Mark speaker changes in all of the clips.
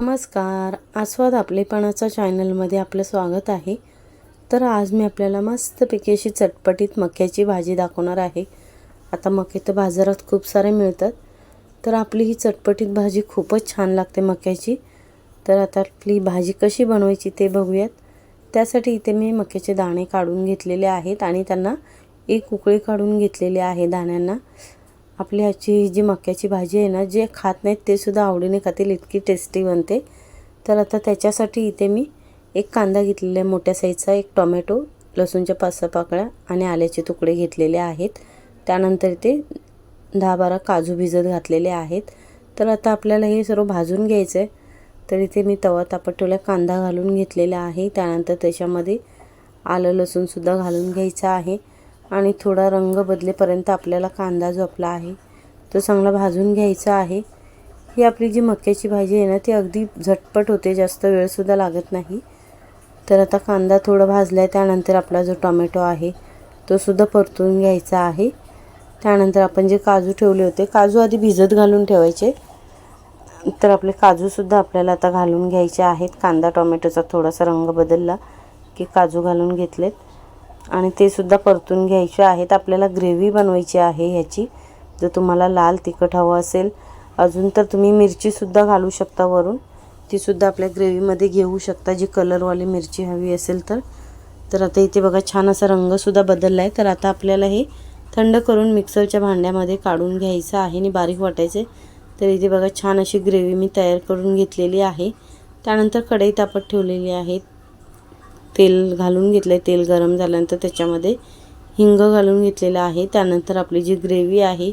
Speaker 1: नमस्कार. आस्वाद आपलेपणाच्या चॅनलमध्ये आपलं स्वागत आहे. तर आज मी आपल्याला मस्तपैकी अशी चटपटीत मक्याची भाजी दाखवणार आहे. आता मके तर बाजारात खूप सारे मिळतात. तर आपली ही चटपटीत भाजी खूपच छान लागते मक्याची. तर आता आपली भाजी कशी बनवायची ते बघूयात. त्यासाठी इथे मी मक्याचे दाणे काढून घेतलेले आहेत आणि त्यांना एक उकळी काढून घेतलेली आहे दाण्यांना. आपली ह्याची जी मक्याची भाजी आहे ना जे खात नाहीत ते सुद्धा आवडीने खातील इतकी टेस्टी बनते. तर आता त्याच्यासाठी इथे मी एक कांदा घेतलेला आहे मोठ्या साईजचा एक टोमॅटो लसूणच्या पाच सहा पाकळ्या आणि आल्याचे तुकडे घेतलेले आहेत. त्यानंतर इथे दहा बारा काजू भिजत घातलेले आहेत. तर आता आपल्याला हे सर्व भाजून घ्यायचं आहे तर इथे मी तवा तापत ठेवला कांदा घालून घेतलेला आहे. त्यानंतर त्याच्यामध्ये आलं लसूणसुद्धा घालून घ्यायचं आहे. आणि थोडा रंग बदलेपर्यंत आपल्याला कांदा जो आपला आहे. तो चांगला भाजून घ्यायचा आहे. ही आपली जी मक्याची भाजी आहे ना ती अगदी झटपट होते जास्त वेळसुद्धा लागत नाही. तर आता कांदा थोडा भाजला आहे त्यानंतर आपला जो टोमॅटो आहे तोसुद्धा परतून घ्यायचा आहे. त्यानंतर आपण जे काजू ठेवले होते काजू आधी भिजत घालून ठेवायचे. तर आपले काजूसुद्धा आपल्याला आता घालून घ्यायचे आहेत. कांदा टोमॅटोचा थोडासा रंग बदलला की काजू घालून घेतलेत. आणि ते सुद्धा परतून घ्यायचे आहेत. आपल्याला ग्रेव्ही बनवायची आहे ह्याची. जर तुम्हाला लाल तिखट हवं असेल अजून तर तुम्ही मिरचीसुद्धा घालू शकता वरून. तीसुद्धा आपल्या ग्रेव्हीमध्ये घेऊ शकता. जी कलरवाली मिरची हवी असेल तर. तर आता इथे बघा छान असा रंगसुद्धा बदलला आहे तर आता आपल्याला हे थंड करून मिक्सरच्या भांड्यामध्ये काढून घ्यायचं आहे आणि बारीक वाटायचे. तर इथे बघा छान अशी ग्रेव्ही मी तयार करून घेतलेली आहे. त्यानंतर कढई तापत ठेवलेली आहे. तेल घालून घेतलं आहे तेल गरम झाल्यानंतर त्याच्यामध्ये हिंग घालून घेतलेलं आहे. त्यानंतर आपली जी ग्रेव्ही आहे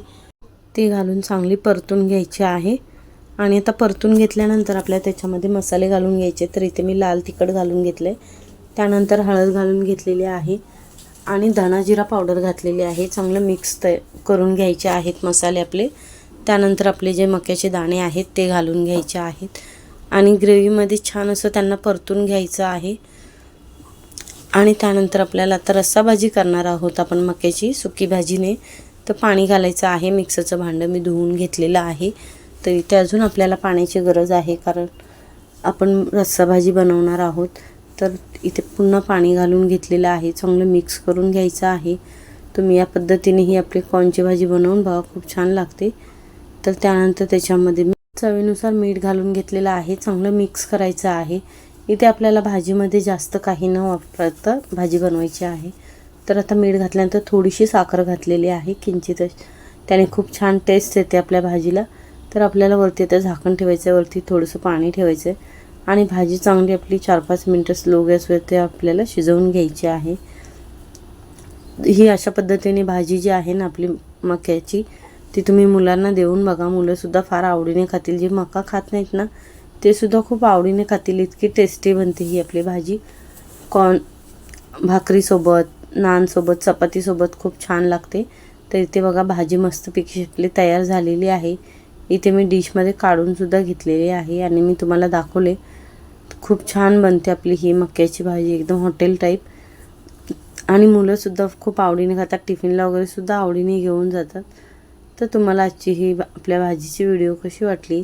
Speaker 1: ती घालून चांगली परतून घ्यायची आहे. आणि आता परतून घेतल्यानंतर आपल्याला त्याच्यामध्ये मसाले घालून घ्यायचे. तर इथे मी लाल तिखट घालून घेतलं आहे त्यानंतर हळद घालून घेतलेली आहे. आणि धणा जिरा पावडर घातलेली आहे. चांगलं मिक्स त करून घ्यायचे आहेत मसाले आपले. त्यानंतर आपले जे मक्याचे दाणे आहेत ते घालून घ्यायचे आहेत. आणि ग्रेव्हीमध्ये छान असं त्यांना परतून घ्यायचं आहे. आणि त्यानंतर आपल्याला आता रस्सा भाजी करणार आहोत आपण मक्याची सुकी भाजीने. तर पाणी घालायचं आहे मिक्सरचं भांडं मी धुवून घेतलेलं आहे. तर इथे अजून आपल्याला पाण्याची गरज आहे कारण आपण रस्सा भाजी बनवणार आहोत. तर इथे पुन्हा पाणी घालून घेतलेलं आहे चांगलं मिक्स करून घ्यायचं आहे. तुम्ही या पद्धतीने ही आपली कॉर्नची भाजी बनवून बघा खूप छान लागते. तर त्यानंतर त्याच्यामध्ये मी चवीनुसार मीठ घालून घेतलेलं आहे चांगलं मिक्स करायचं आहे. इथे आपल्याला भाजीमध्ये जास्त काही न वापरता भाजी बनवायची आहे. तर आता मीठ घातल्यानंतर थोडीशी साखर घातलेली आहे किंचित त्याने खूप छान टेस्ट येते आपल्या भाजीला. तर आपल्याला वरती आता झाकण ठेवायचं आहे वरती थोडंसं पाणी ठेवायचं आहे आणि भाजी चांगली आपली चार पाच मिनटं स्लो गॅसवरती आपल्याला शिजवून घ्यायची आहे. ही अशा पद्धतीने भाजी जी आहे ना आपली मक्याची ती तुम्ही मुलांना देऊन बघा. मुलंसुद्धा फार आवडीने खातील. जी मका खात नाहीत ना ते सुद्धा खूप आवडीने खातील. इतकी टेस्टी बनते ही आपली भाजी. कॉर्न भाकरीसोबत नानसोबत चपातीसोबत खूप छान लागते. तर इथे बघा भाजी मस्तपैकी आपली तयार झालेली आहे. इथे मी डिशमध्ये काढूनसुद्धा घेतलेली आहे आणि मी तुम्हाला दाखवले. खूप छान बनते आपली ही मक्याची भाजी एकदम हॉटेल टाईप आणि मुलंसुद्धा खूप आवडीने खातात. टिफिनला वगैरेसुद्धा आवडीने घेऊन जातात. तर तुम्हाला आजची ही आपल्या भाजीची व्हिडिओ कशी वाटली?